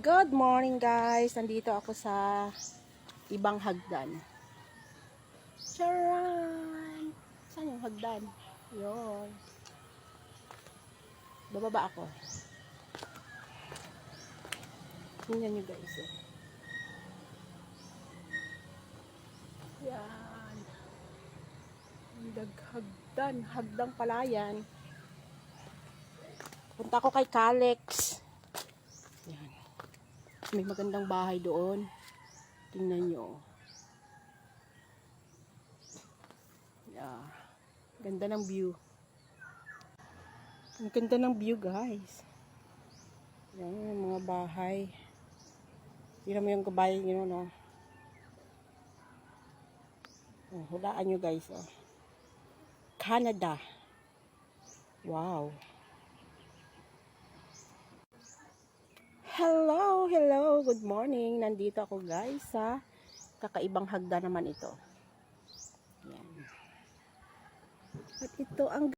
Good morning guys! Nandito ako sa ibang hagdan. Charan! Saan yung hagdan? Yun. Bababa ako. Tingnan nyo guys. Oh. Yan. Ang daghagdan. Hagdang palayan. Punta ko kay Kalex. May magandang bahay doon. Tingnan nyo. Yeah. Ganda ng view. Ang ganda ng view, guys. Yan, mga bahay. Tingnan mo yung kabayan nyo, no? Oh, hulaan nyo, guys, oh. Canada. Wow. Good morning. Nandito ako guys sa kakaibang hagda naman ito. Yan. At ito ang